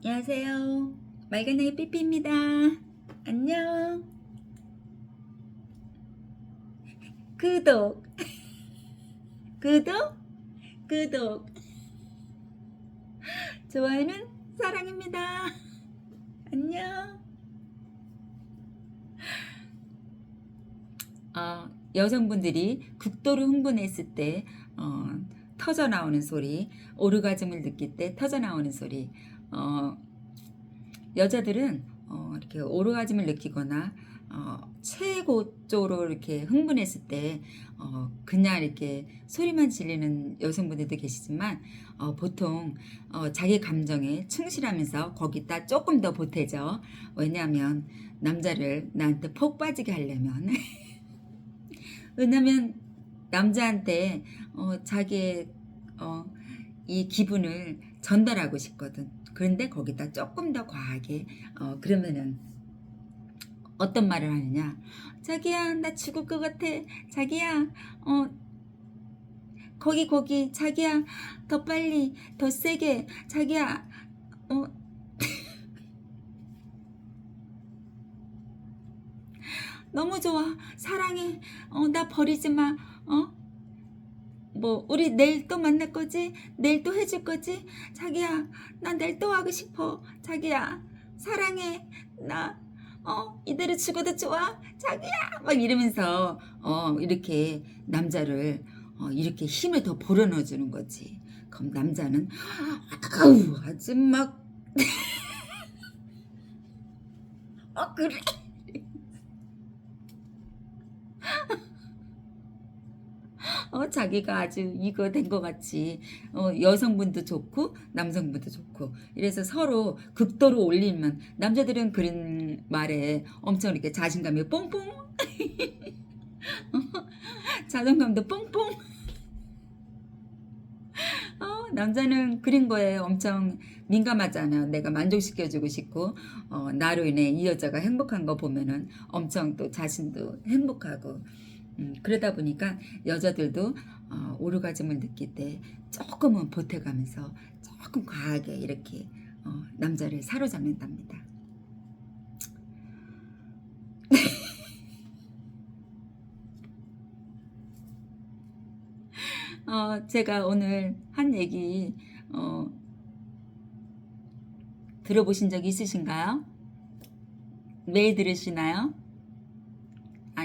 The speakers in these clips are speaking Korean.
안녕하세요. 말간의 삐삐입니다. 안녕. 구독. 구독. 구독. 좋아요는 사랑입니다. 안녕. 어, 여성분들이 극도로 흥분했을 때 어, 터져 나오는 소리, 오르가즘을 느낄 때 터져 나오는 소리. 어, 여자들은 어, 이렇게 오르가즘을 느끼거나 어, 최고조로 이렇게 흥분했을 때 어, 그냥 이렇게 소리만 질리는 여성분들도 계시지만 어, 보통 어, 자기 감정에 충실하면서 거기다 조금 더 보태죠. 왜냐하면 남자를 나한테 폭 빠지게 하려면 왜냐면 남자한테 어, 자기의 어, 이 기분을 전달하고 싶거든. 그런데 거기다 조금 더 과하게 어, 그러면은 어떤 말을 하느냐? 자기야 나 죽을 것 같아. 자기야 어 거기 거기. 자기야 더 빨리 더 세게. 자기야 어. 너무 좋아. 사랑해. 어 나 버리지 마어 뭐 우리 내일 또 만날 거지? 내일 또 해줄 거지? 자기야 나 내일 또 하고 싶어. 자기야 사랑해. 나 어 이대로 죽어도 좋아. 자기야! 막 이러면서 어 이렇게 남자를 어 이렇게 힘을 더 불어넣어 주는 거지. 그럼 남자는 아우 막 어, 그래 어, 자기가 아주 이거 된 것 같이 어, 여성분도 좋고 남성분도 좋고. 이래서 서로 극도로 올리면 남자들은 그런 말에 엄청 이렇게 자신감이 뽕뽕. 어, 자존감도 뽕뽕. 어, 남자는 그런 거에 엄청 민감하잖아요. 내가 만족시켜주고 싶고. 어, 나로 인해 이 여자가 행복한 거 보면은 엄청 또 자신도 행복하고 음, 그러다 보니까 여자들도 어, 오르가즘을 느낄 때 조금은 보태가면서 조금 과하게 이렇게 어, 남자를 사로잡는답니다. 어, 제가 오늘 한 얘기 어, 들어보신 적 있으신가요? 매일 들으시나요?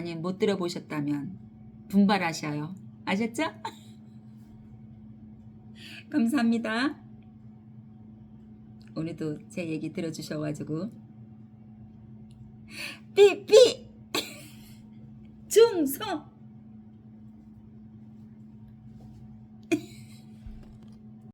아니 못 들어보셨다면 분발하셔요. 아셨죠? 감사합니다. 오늘도 제 얘기 들어주셔가지고 삐삐 중성